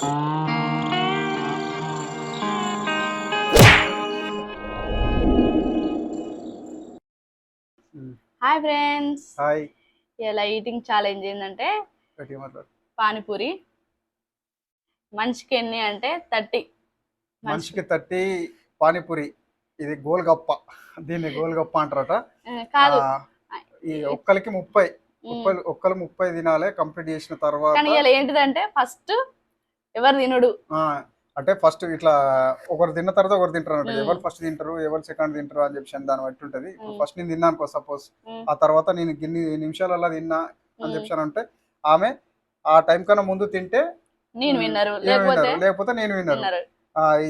Hi friends. Hi. ఇలా eating challenge ఏంటంటే పానీపూరి మనిషికి ఎన్ని అంటే థర్టీ. మనిషికి తట్టి పానీపూరి. ఇది గోల్గప్ప. దీన్ని గోల్గప్ప అంటారట. కాదు. ఈ ఒక్కరికి ముప్పై. ఒక్కరు ముప్పై దినాలే కంప్లీట్ చేసిన తర్వాత ఏంటిదంటే ఫస్ట్ ఎవరు తినడు. అంటే ఫస్ట్ ఇట్లా ఒకరు తిన్న తర్వాత ఒకరు తింటారు. ఎవరు ఫస్ట్ తింటారు ఎవరు సెకండ్ తింటారు అని చెప్పి దాన్ని బట్టి ఉంటది. ఫస్ట్ నేను తిన్నా అనుకో సపోజ్. ఆ తర్వాత నేను గిన్ని నిమిషాలలో తిన్నా అని. చెప్పానంటే ఆమె ఆ టైం కన్నా ముందు తింటే నేను విన్నారు. లేకపోతే నేను విన్నారు.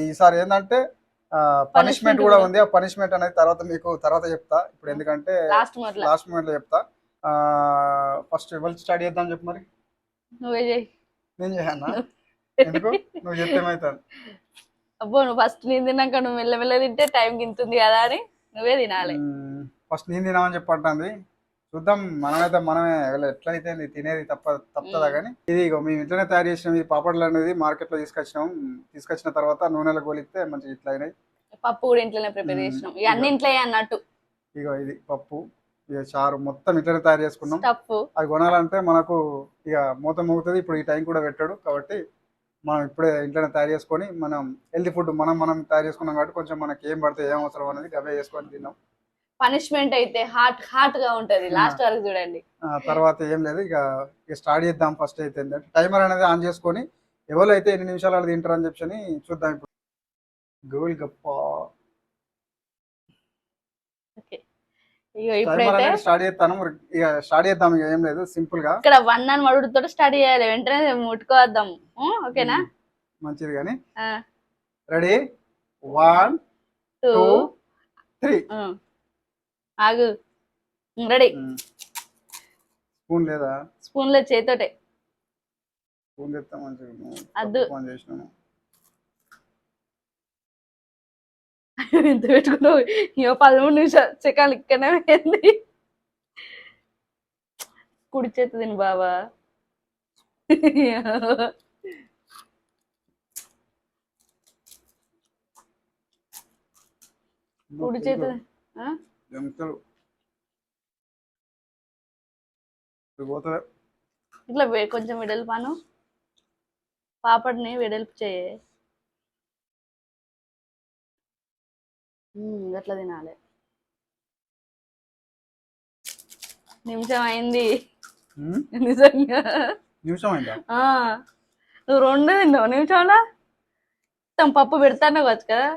ఈసారి ఏంటంటే పనిష్మెంట్ కూడా. ఉంది. ఆ పనిష్మెంట్ అనేది తర్వాత మీకు తర్వాత చెప్తా. ఇప్పుడు ఎందుకంటే లాస్ట్ మూమెంట్లో చెప్తా. ఫస్ట్ ఎవరు స్టార్ట్ చేద్దాం చెప్పు మరి? నువ్వే చేయి. నేను చేయన్నా నువ్వు చెప్తే అబ్బో నువ్వు ఫస్ట్ నేను తిన్నాక నువ్వు మెల్లమెల్ల తింటే టైం గింతుంది కదా అని నువ్వే తినాలి. ఫస్ట్ నేను తినామని చెప్పంటుంది చూద్దాం మనమైతే మనమే ఎట్లయితే ఇది తినేది తప్ప తప్పదా. కానీ? ఇది మేము ఇంట్లోనే తయారు చేసినాం ఈ పాపడ్లు అనేది మార్కెట్లో తీసుకొచ్చినాం. తీసుకొచ్చిన తర్వాత నూనెలో గోలిస్తే మంచిగా ఇట్లా అయినాయి. పప్పు కూడా ఇంట్లోనే ప్రిపేర్. చేసినాం. ఇక అన్ని ఇంట్లో అన్నట్టు. ఇగో ఇది పప్పు ఇక చారు మొత్తం ఇంట్లోనే తయారు చేసుకున్నాం. అది కొనాలంటే మనకు ఇక మూత మోగుతుంది ఇప్పుడు ఈ టైం కూడా పెట్టాడు కాబట్టి మనం ఇప్పుడే ఇంట్లోనే తయారు చేసుకొని మనం హెల్తీ ఫుడ్ మనం మనం తయారు చేసుకున్నాం కాబట్టి కొంచెం మనకి ఏం పడితే ఏం అవసరం అనేది అవే చేసుకొని తిన్నాం. పనిష్మెంట్ అయితే హాట్ హాట్గా ఉంటది. లాస్ట్ వరకు చూడండి. ఆ తర్వాత ఏం లేదు. ఇక స్టార్ట్ చేద్దాం ఫస్ట్ అయితే. ఏంటంటే టైమర్ అనేది ఆన్ చేసుకొని ఎవరు అయితే ఎన్ని నిమిషాలు అలా తింటారు అని చెప్పి చూద్దాం ఇప్పుడు. గోల్ గప్ప ఓకే ఇప్పుడైతే అనేది స్టార్ట్ చేస్తాను. ఇక స్టార్ట్ చేద్దాం ఇక ఏం లేదు సింపుల్గా. ఇక్కడ వన్ అని మడుగుతో స్టార్ట్ చేయాలి వెంటనే ముట్టుకోవద్దాం? ఓకేనా? మంచిది కానీ రెడీ? One two three. ఆగు. రెడీ. స్పూన్ లేదా? స్పూన్లో చేతోటే స్పూన్ తెస్తా మంచిగా. అద్దు. ఫోన్ చేసినాము. ఎంత పెట్టుకున్నావు? ఇగో పదమూడు నిమిషాలు సెకండ్ ఇక్కడనే పోయింది కుడి చేతి తిని బావా. కుడి చేతి ఇట్లా కొంచెం వెడల్పాను. పాపడిని వెడల్పు చేయ. అట్లా తినాలి. నిమిషం అయింది ఉమ్, నిజంగా. నిమిషం అయిందా ఆ, నువ్వు రెండు తిన్నావు? నిమిషంలో మొత్తం పప్పు పెడతానే వచ్చు కదా.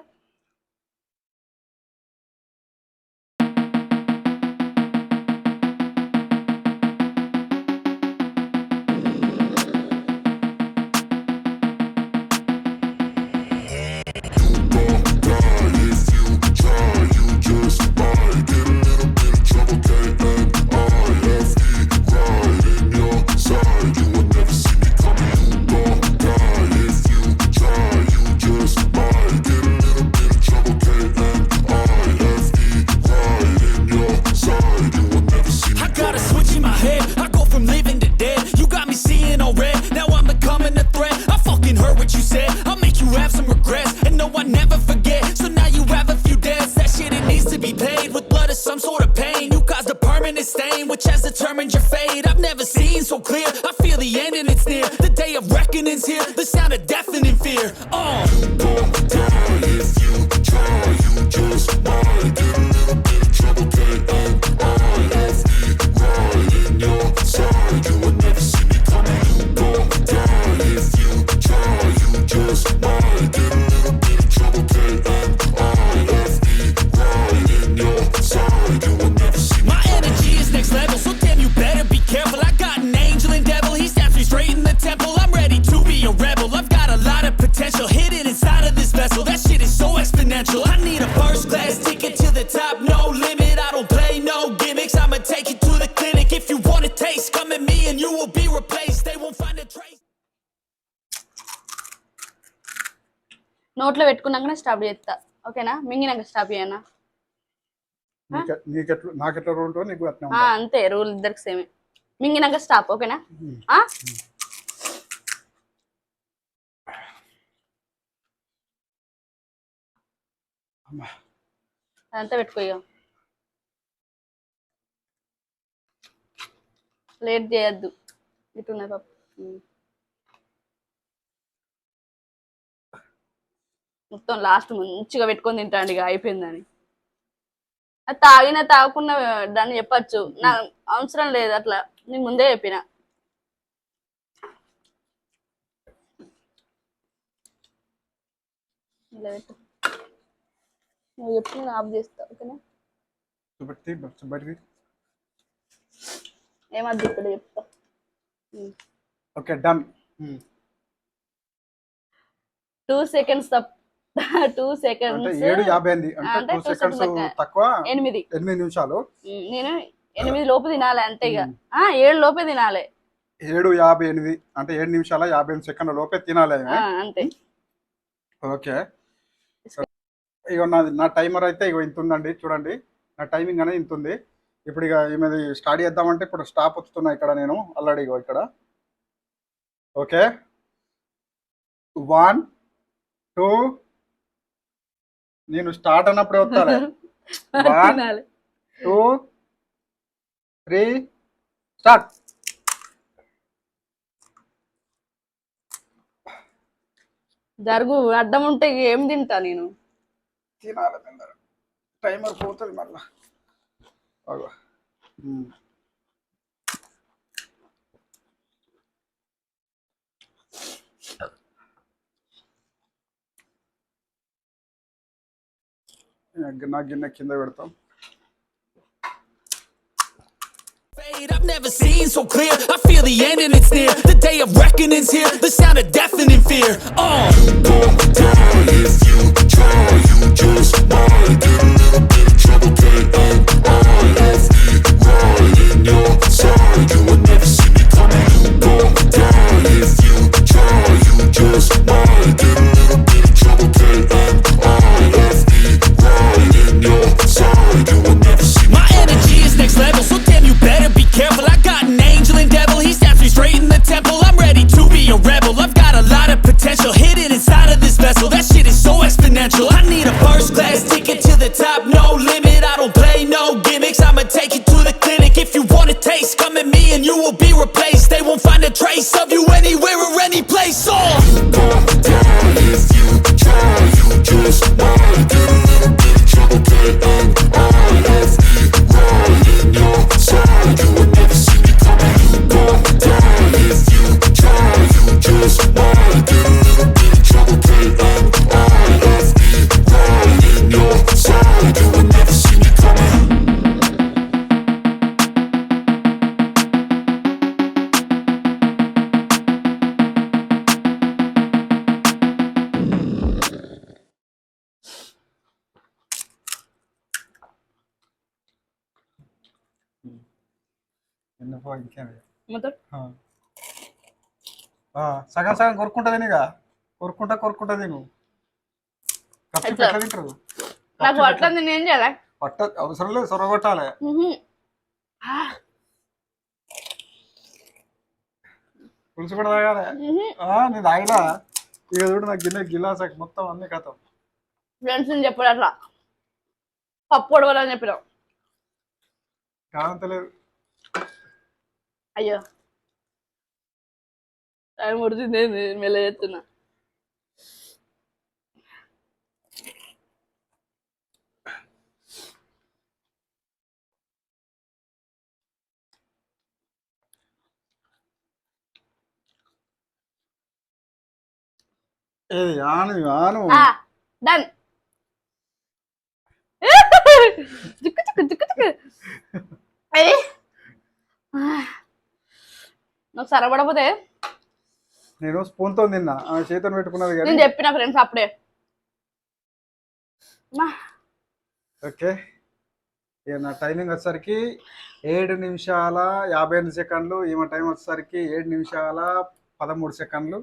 Paid with blood or some sort of pain. You caused a permanent stain, which has determined your fate. I've never seen so clear. I feel the end and it's near. The day of reckoning's here. The sound of deafening fear. Oh. mix, I'ma take you to the clinic. If you want a taste, come at me and you will be replaced. They won't find a trace. నోట్లో పెట్టుకున్నాకనే stop చేస్తా ఓకేనా మింగినాక stop చేయనా నీకెట్లు నాకెట్లా rule ఉంటుందో నీకు అట్లా అంతే rule ఇద్దరికి సేమే మింగినాక స్టాప్ ఓకేనా ఆ అదంతా పెట్టుకో లేట్ చేయొద్దు. ఇటున్నాయి పాప మొత్తం లాస్ట్ మంచిగా పెట్టుకొని తింటాండి ఇక అయిపోయిందని. అది తాగినా తాగకుండా దాన్ని చెప్పచ్చు. నా అవసరం లేదు అట్లా. నేను ముందే చెప్పిన. నువ్వు చెప్పి నేను ఆఫ్ చేస్తా ఓకేనా? ఏమద్దు ఇక్కడ చెప్తా. Okay done. టూ సెకండ్స్ తప్ప టూ అంటే సెకండ్స్ ఏడు యాభై ఎనిమిది అంటే అంటే టూ సెకండ్స్. తక్కువ ఎనిమిది. ఎనిమిది నిమిషాలు. నేను ఎనిమిది లోపు తినాలి అంతే ఇక. ఆ, ఏడు లోపే తినాలి. ఏడు యాభై ఎనిమిది అంటే ఏడు నిమిషాల యాభై ఎనిమిది సెకండ్ల లోపే తినాలి ఆ, అంతే. ఓకే. ఇగో నాది నా టైమర్ అయితే ఇగో ఇంత ఉందండి చూడండి. నా టైమింగ్ అనేది ఇంత ఉంది. ఇప్పుడు ఇక ఈమెది స్టార్ట్ చేద్దామంటే ఇప్పుడు స్టాప్ వస్తున్నా ఇక్కడ నేను. ఆల్రెడీ ఇక్కడ. ఓకే. One two. నేను స్టార్ట్ అన్నప్పుడే One. తినాలి. Two three start. జరుగు అడ్డం ఉంటే ఏం తింటా నేను? తినాలి తినాలి టైమర్ పోతుంది మళ్ళా. అగో. ఉమ్. నా గిన్నె కింద పెడతాం Fade, I've never seen so clear. I feel the end and it's near. The day of reckoning's here. The sound of deafening fear. Oh. My ఎందుకో ఇంకేమి సగం సగం కొరుక్కుంటా తినిగా కొరుక్కుంటా కొరుక్కుంటా తిను. తింటారు? నాకు నేను చేయాలి? పట్ట అవసరం లేదు సొరగొట్టాలి పులుసు కూడా తాగాలి. నేను తాగినా. ఇక చూడు నా గిన్నె గిలాస మొత్తం అన్ని కథం. ఫ్రెండ్స్ నేను చెప్పాడు అట్లా. పప్పు పొడవాలని చెప్పినాం కాదంతలేదు అయ్యో టైం ఉడిచింది మెల్ల చేస్తున్నా ఏది ఆను ఆను డన్ చిక్కు చిక్కు చిక్కు చిక్కు ఏయ్. నాకు సరపడపోతే నేను స్పూన్తో తిన్నా. ఆమె చేతిని పెట్టుకున్నది కానీ నేను చెప్పిన ఫ్రెండ్స్ అప్పుడే. ఓకే. ఇక నా టైమింగ్ వచ్చేసరికి ఏడు నిమిషాల యాభై ఎనిమిది సెకండ్లు. ఈమె టైం వచ్చేసరికి ఏడు నిమిషాల పదమూడు సెకండ్లు.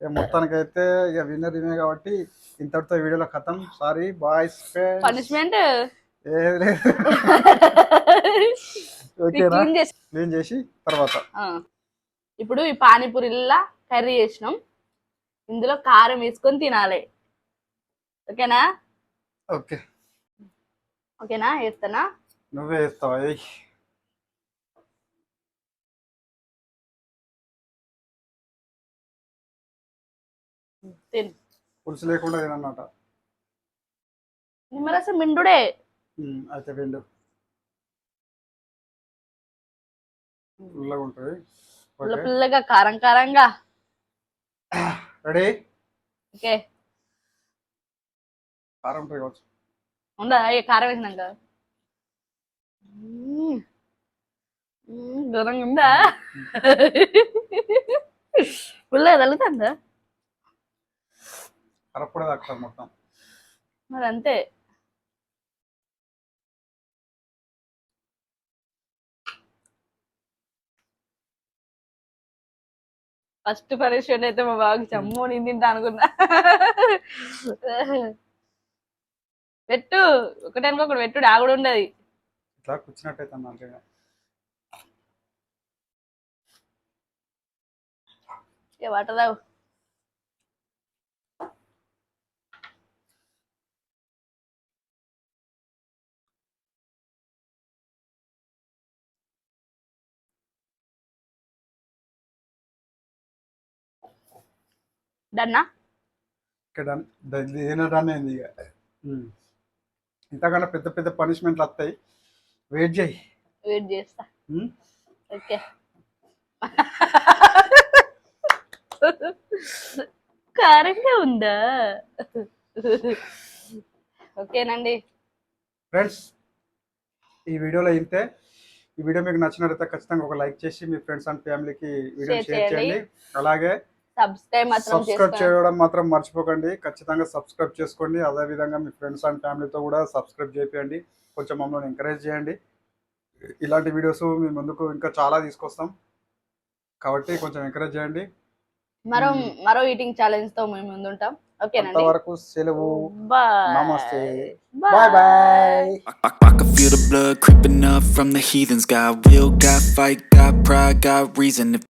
ఇక మొత్తానికైతే ఇక విన్నర్ ఈమె కాబట్టి ఇంతటితో వీడియోలో కథం. సారీ బాయ్స్ పనిష్మెంట్ ఏది లేదు. ఓకేనా? క్లీన్ చేసి తర్వాత. ఇప్పుడు ఈ పానీపూరిలా కర్రీ చేసినాం. ఇందులో కారం వేసుకొని తినాలి. ఓకేనా? ఓకే. ఓకేనా? వేస్తానా? నువ్వే వేస్తావా? తిను. పులుసు లేకుండా తినన్నట నిమ్మరసం మిండుడే అయితే వెండు పుల్లగా ఉంటుంది పుల్ల ఓకే. పుల్లగా కారం కారంగా. Ready okay. కారం ఉంటుంది కావచ్చు. ఉందా? కారం వేసినాక ఘోరంగా ఉందా? పుల్లగా తగ్గుతుందా? తాకుతారు మొత్తం. మరి అంతే. ఫస్ట్ పనిష్మెంట్ అయితే మా బాబుకి చమ్మో నేను తింటా అనుకున్నా. పెట్టు ఒకటే అనుకోకూడదు పెట్టుడు ఆగుడు ఉండదు. ఇట్లా కూర్చున్నట్టయితే వాటర్ తాగు. డన్నా ఇక. ఉమ్. ఇంతకన్నా పెద్ద పెద్ద పనిష్మెంట్లు వస్తాయి. వెయిట్ చేయి. వెయిట్ చేస్తా. ఉమ్? ఓకే. కారంగా ఉందా? ఓకేనండి. ఫ్రెండ్స్ ఈ వీడియోలో ఇంతే. ఈ వీడియో మీకు నచ్చినట్లయితే ఖచ్చితంగా ఒక లైక్ చేసి మీ ఫ్రెండ్స్ అండ్ ఫ్యామిలీకి వీడియో షేర్ చేయండి. అలాగే సబ్స్క్రైబ్ మాత్రం సబ్స్క్రైబ్ చేయడం మాత్రం మర్చిపోకండి. ఖచ్చితంగా సబ్స్క్రైబ్ చేసుకోండి. అదే విధంగా మీ ఫ్రెండ్స్ అండ్ ఫ్యామిలీతో కూడా సబ్స్క్రైబ్ చేయండి కొంచెం మమ్మల్ని ఎంకరేజ్ చేయండి. ఇలాంటి వీడియోస్ మీ ముందుకు ఇంకా చాలా తీసుకొస్తాం. కాబట్టి కొంచెం ఎంకరేజ్ చేయండి. మరో మరో ఈటింగ్ ఛాలెంజ్తో మేము ముందుంటాం. ఓకేనండి. అంతవరకు సెలవు బాయ్. నమస్తే. Bye. Bye. Feel the blood creeping up from the heathens. Got will, got fight, got pride, got reason.